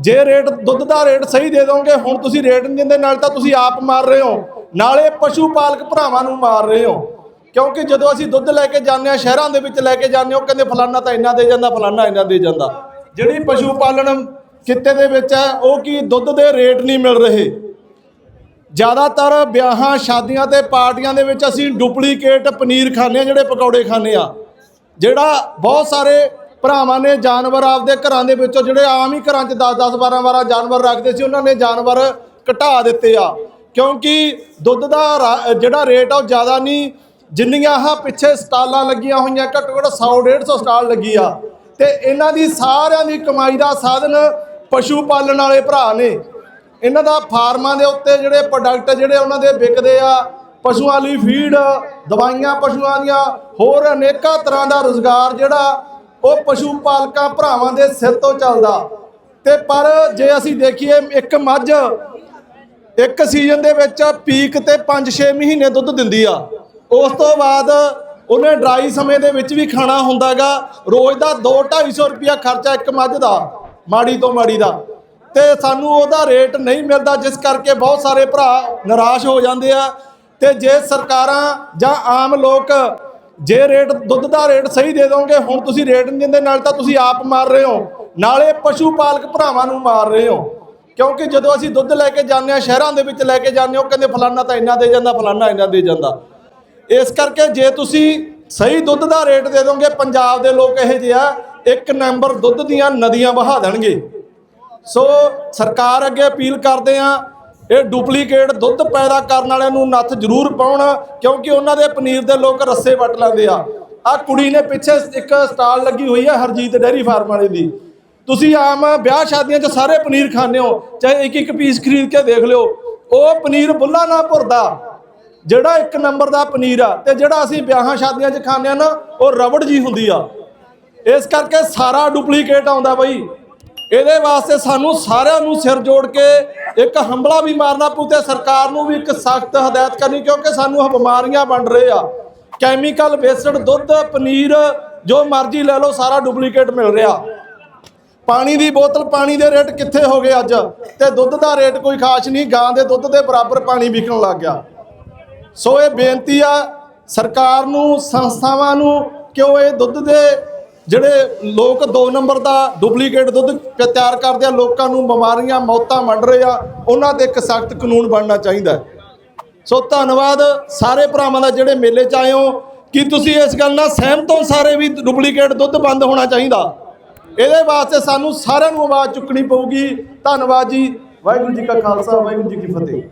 ਜੇ ਰੇਟ ਦੁੱਧ ਦਾ ਰੇਟ ਸਹੀ ਦੇ ਦੋਗੇ, ਹੁਣ ਤੁਸੀਂ ਰੇਟ ਨਹੀਂ ਦਿੰਦੇ, ਨਾਲ ਤਾਂ ਤੁਸੀਂ ਆਪ ਮਾਰ ਰਹੇ ਹੋ। ਨਾਲੇ ਪਸ਼ੂ ਪਾਲਕ ਭਰਾਵਾਂ ਨੂੰ ਮਾਰ ਰਹੇ ਹੋ। ਕਿਉਂਕਿ ਜਦੋਂ ਅਸੀਂ ਦੁੱਧ ਲੈ ਕੇ ਜਾਂਦੇ ਆ ਸ਼ਹਿਰਾਂ ਦੇ ਵਿੱਚ ਲੈ ਕੇ ਜਾਂਦੇ ਹਾਂ, ਉਹ ਕਹਿੰਦੇ ਫਲਾਨਾ ਤਾਂ ਇੰਨਾ ਦੇ ਜਾਂਦਾ, ਫਲਾਨਾ ਇੰਨਾ ਦੇ ਜਾਂਦਾ। ਜਿਹੜੀ ਪਸ਼ੂ ਪਾਲਣ ਕਿੱਤੇ ਦੇ ਵਿੱਚ ਹੈ, ਉਹ ਕੀ ਦੁੱਧ ਦੇ ਰੇਟ ਨਹੀਂ ਮਿਲ ਰਹੇ? ਜ਼ਿਆਦਾਤਰ ਵਿਆਹਾਂ, ਸ਼ਾਦੀਆਂ ਤੇ ਪਾਰਟੀਆਂ ਦੇ ਵਿੱਚ ਅਸੀਂ ਡੁਪਲੀਕੇਟ ਪਨੀਰ ਖਾਂਦੇ ਆ ਜਿਹੜੇ ਪਕੌੜੇ ਖਾਂਦੇ ਆ ਜਿਹੜਾ ਬਹੁਤ ਸਾਰੇ ਭਰਾਵਾਂ ਨੇ ਜਾਨਵਰ ਆਪਦੇ ਘਰਾਂ ਦੇ ਵਿੱਚੋਂ ਜਿਹੜੇ ਆਮ ਹੀ ਘਰਾਂ 'ਚ 10-10 12-12 ਜਾਨਵਰ ਰੱਖਦੇ ਸੀ, ਉਹਨਾਂ ਨੇ ਜਾਨਵਰ ਘਟਾ ਦਿੱਤੇ ਆ। ਕਿਉਂਕਿ ਦੁੱਧ ਦਾ ਰਾ- ਜਿਹੜਾ ਰੇਟ ਆ ਉਹ ਜ਼ਿਆਦਾ ਨਹੀਂ, ਜਿੰਨੀਆਂ ਆਹ ਪਿੱਛੇ ਸਟਾਲਾਂ ਲੱਗੀਆਂ ਹੋਈਆਂ ਘੱਟੋ ਘੱਟ 100 150 ਸਟਾਲ ਲੱਗੀ ਆ। ਤੇ ਇਹਨਾਂ ਦੀ ਸਾਰਿਆਂ ਦੀ ਕਮਾਈ ਦਾ ਸਾਧਨ ਪਸ਼ੂ ਪਾਲਣ ਵਾਲੇ ਭਰਾ ਨੇ। ਇਹਨਾਂ ਦਾ ਫਾਰਮਾਂ ਦੇ ਉੱਤੇ ਜਿਹੜੇ ਪ੍ਰੋਡਕਟ ਜਿਹੜੇ ਉਹਨਾਂ ਦੇ ਵਿਕਦੇ ਆ, ਪਸ਼ੂਆਂ ਲਈ ਫੀਡ ਦਵਾਈਆਂ ਪਸ਼ੂਆਂ ਦੀਆਂ, ਹੋਰ ਅਨੇਕਾਂ ਤਰ੍ਹਾਂ ਦਾ ਰੋਜ਼ਗਾਰ ਜਿਹੜਾ ਉਹ ਪਸ਼ੂ ਪਾਲਕਾਂ ਭਰਾਵਾਂ ਦੇ ਸਿਰ ਤੋਂ ਚੱਲਦਾ। ਤੇ ਪਰ ਜੇ ਅਸੀਂ ਦੇਖੀਏ ਇੱਕ ਮੱਝ, ਇੱਕ ਸੀਜ਼ਨ ਦੇ ਵਿੱਚ ਪੀਕ ਤੇ 5-6 ਮਹੀਨੇ ਦੁੱਧ ਦਿੰਦੀ ਆ। ਉਸ ਤੋਂ ਬਾਅਦ ਉਹਨੇ ਡਰਾਈ ਸਮੇਂ ਦੇ ਵਿੱਚ ਵੀ ਖਾਣਾ ਹੁੰਦਾਗਾ। ਰੋਜ਼ ਦਾ 2-250 ਰੁਪਿਆ ਖਰਚਾ ਇੱਕ ਮੱਝ ਦਾ, ਮਾੜੀ ਤੋਂ ਮਾੜੀ ਦਾ। ਤੇ ਸਾਨੂੰ ਉਹਦਾ ਰੇਟ ਨਹੀਂ ਮਿਲਦਾ, ਜਿਸ ਕਰਕੇ ਬਹੁਤ ਸਾਰੇ ਭਰਾ ਨਿਰਾਸ਼ ਹੋ ਜਾਂਦੇ ਆ। ਤੇ ਜੇ ਸਰਕਾਰਾਂ ਜਾਂ ਆਮ ਲੋਕ ਜੇ ਰੇਟ ਦੁੱਧ ਦਾ ਰੇਟ ਸਹੀ ਦੇ ਦੋਗੇ, ਹੁਣ ਤੁਸੀਂ ਰੇਟ ਨਹੀਂ ਦਿੰਦੇ, ਨਾਲ ਤਾਂ ਤੁਸੀਂ ਆਪ ਮਾਰ ਰਹੇ ਹੋ। ਨਾਲੇ ਪਸ਼ੂ ਪਾਲਕ ਭਰਾਵਾਂ ਨੂੰ ਮਾਰ ਰਹੇ ਹੋ। ਕਿਉਂਕਿ ਜਦੋਂ ਅਸੀਂ ਦੁੱਧ ਲੈ ਕੇ ਜਾਂਦੇ ਆ ਸ਼ਹਿਰਾਂ ਦੇ ਵਿੱਚ ਲੈ ਕੇ ਜਾਂਦੇ ਹਾਂ ਉਹ ਕਹਿੰਦੇ ਫਲਾਨਾ ਤਾਂ ਇੰਨਾ ਦੇ ਜਾਂਦਾ, ਫਲਾਨਾ ਇੰਨਾ ਦੇ ਜਾਂਦਾ। ਇਸ ਕਰਕੇ ਜੇ ਤੁਸੀਂ ਸਹੀ ਦੁੱਧ ਦਾ ਰੇਟ ਦੇ ਦੋਗੇ, ਪੰਜਾਬ ਦੇ ਲੋਕ ਇਹੋ ਜਿਹੇ ਆ, ਇੱਕ ਨੰਬਰ ਦੁੱਧ ਦੀਆਂ ਨਦੀਆਂ ਵਹਾ ਦੇਣਗੇ। ਸੋ ਸਰਕਾਰ ਅੱਗੇ ਅਪੀਲ ਕਰਦੇ ਆ ਇਹ ਡੁਪਲੀਕੇਟ ਦੁੱਧ ਪੈਦਾ ਕਰਨ ਵਾਲਿਆਂ ਨੂੰ ਨੱਥ ਜ਼ਰੂਰ ਪਾਉਣ, ਕਿਉਂਕਿ ਉਹਨਾਂ ਦੇ ਪਨੀਰ ਦੇ ਲੋਕ ਰੱਸੇ ਵੱਟ ਲੈਂਦੇ ਆ। ਆ ਕੁੜੀ ਨੇ ਪਿੱਛੇ ਇੱਕ ਸਟਾਲ ਲੱਗੀ ਹੋਈ ਹੈ ਹਰਜੀਤ ਡੈਰੀ ਫਾਰਮ ਵਾਲੇ ਦੀ। ਤੁਸੀਂ ਆਮ ਵਿਆਹ ਸ਼ਾਦੀਆਂ 'ਚ ਸਾਰੇ ਪਨੀਰ ਖਾਂਦੇ ਹੋ, ਚਾਹੇ ਇੱਕ ਇੱਕ ਪੀਸ ਖਰੀਦ ਕੇ ਦੇਖ ਲਿਓ। ਉਹ ਪਨੀਰ ਬੁੱਲਾ ਨਾ ਭੁਰਦਾ। ਜਿਹੜਾ ਇੱਕ ਨੰਬਰ ਦਾ ਪਨੀਰ ਆ, ਤੇ ਜਿਹੜਾ ਅਸੀਂ ਵਿਆਹਾਂ ਸ਼ਾਦੀਆਂ 'ਚ ਖਾਂਦੇ ਆ ਨਾ, ਉਹ ਰਬੜ ਜੀ ਹੁੰਦੀ ਆ। ਇਸ ਕਰਕੇ ਸਾਰਾ ਡੁਪਲੀਕੇਟ ਆਉਂਦਾ ਬਈ। ਇਹਦੇ ਵਾਸਤੇ ਸਾਨੂੰ ਸਾਰਿਆਂ ਨੂੰ ਸਿਰ ਜੋੜ ਕੇ ਇੱਕ ਹੰਬਲਾ ਵੀ ਮਾਰਨਾ ਪਊ ਤੇ ਸਰਕਾਰ ਨੂੰ ਵੀ ਇੱਕ ਸਖਤ ਹਦਾਇਤ ਕਰਨੀ, ਕਿਉਂਕਿ ਸਾਨੂੰ ਇਹ ਬਿਮਾਰੀਆਂ ਬਣ ਰਹੇ ਆ। ਕੈਮੀਕਲ ਬੇਸਡ ਦੁੱਧ, ਪਨੀਰ, ਜੋ ਮਰਜ਼ੀ ਲੈ ਲਓ, ਸਾਰਾ ਡੁਪਲੀਕੇਟ ਮਿਲ ਰਿਹਾ। ਪਾਣੀ ਦੀ ਬੋਤਲ, ਪਾਣੀ ਦੇ ਰੇਟ ਕਿੱਥੇ ਹੋ ਗਏ ਅੱਜ? ਤੇ ਦੁੱਧ ਦਾ ਰੇਟ ਕੋਈ ਖਾਸ ਨਹੀਂ, ਗਾਂ ਦੇ ਦੁੱਧ ਦੇ ਬਰਾਬਰ ਪਾਣੀ ਵਿਕਣ ਲੱਗ ਗਿਆ। ਸੋ ਇਹ ਬੇਨਤੀ ਆ, ਸਰਕਾਰ ਨੂੰ, ਸੰਸਥਾਵਾਂ ਨੂੰ ਕਿ ਉਹ ਇਹ ਦੁੱਧ ਦੇ ਜਿਹੜੇ ਲੋਕ 2 ਨੰਬਰ ਦਾ ਡੁਪਲੀਕੇਟ ਦੁੱਧ ਤਿਆਰ ਕਰਦੇ ਆ, ਲੋਕਾਂ ਨੂੰ ਬਿਮਾਰੀਆਂ, ਮੌਤਾਂ ਮੰਡ ਰਹੇ ਆ, ਉਹਨਾਂ ਤੇ ਇੱਕ ਸਖਤ ਕਾਨੂੰਨ ਬਣਨਾ ਚਾਹੀਦਾ ਸੋ ਧੰਨਵਾਦ ਸਾਰੇ ਭਰਾਵਾਂ ਦਾ ਜਿਹੜੇ ਮੇਲੇ 'ਚ ਆਏ ਹੋ। ਕਿ ਤੁਸੀਂ ਇਸ ਗੱਲ ਨਾਲ ਸਹਿਮਤ ਹੋ ਸਾਰੇ ਵੀ ਡੁਪਲੀਕੇਟ ਦੁੱਧ ਬੰਦ ਹੋਣਾ ਚਾਹੀਦਾ? ਇਹਦੇ ਵਾਸਤੇ ਸਾਨੂੰ ਸਾਰਿਆਂ ਨੂੰ ਆਵਾਜ਼ ਚੁੱਕਣੀ ਪਊਗੀ। ਧੰਨਵਾਦ ਜੀ। ਵਾਹਿਗੁਰੂ ਜੀ ਕਾ ਖਾਲਸਾ, ਵਾਹਿਗੁਰੂ ਜੀ ਕੀ ਫਤਿਹ।